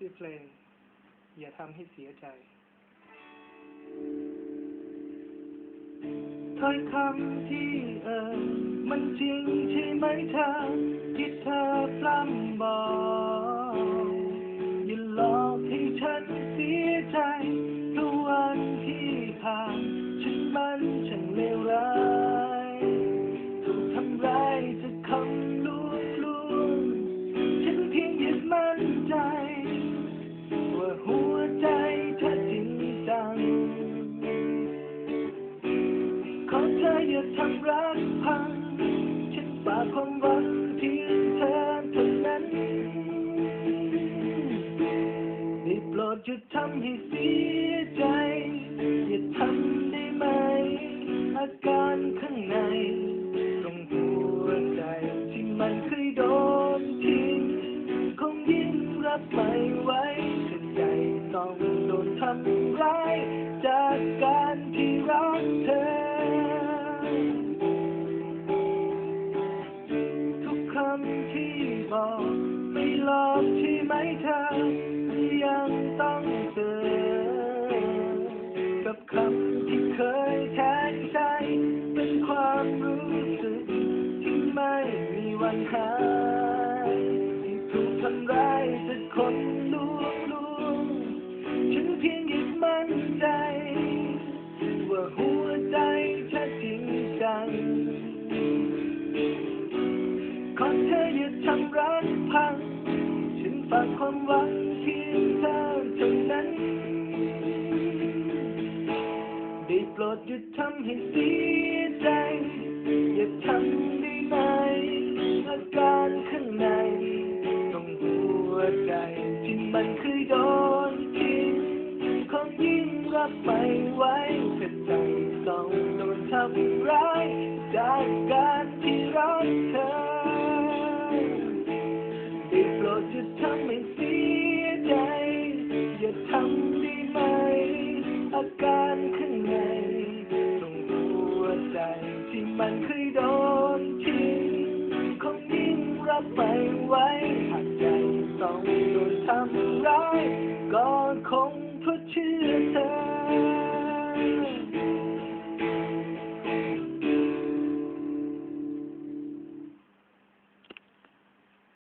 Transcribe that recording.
ชื่อเพลง อย่าทำให้เสียใจถ้อยคำที่เออ มันจริงใช่ไหมเธอ ที่เธอปล้ำบอก อย่าหลอกให้ฉันเสียใจ เพียงเธอเท่านั้นได้โปรดหยุดทำให้เสียใจ อย่าทำได้ไหม อาการข้างในตรงหัวใจที่มันเคยโดนทิ้งคงยิ่งรับไม่ไหวถ้าใจต้องโดนทำ ที่บอกไม่หลอกใช่ไหมเธอ ดหยุดทำให้เสียใจ อย่าทำได้ไหมอาการข้างในต้องหัวใจ ที่มันเคยโดนทิ้งคงยิ่งรับไม่ไหวถ้าใจต้องโดนทำร้ายจากกา มันเคยโดนทิ้งคงยิ่งรับไม่ไหว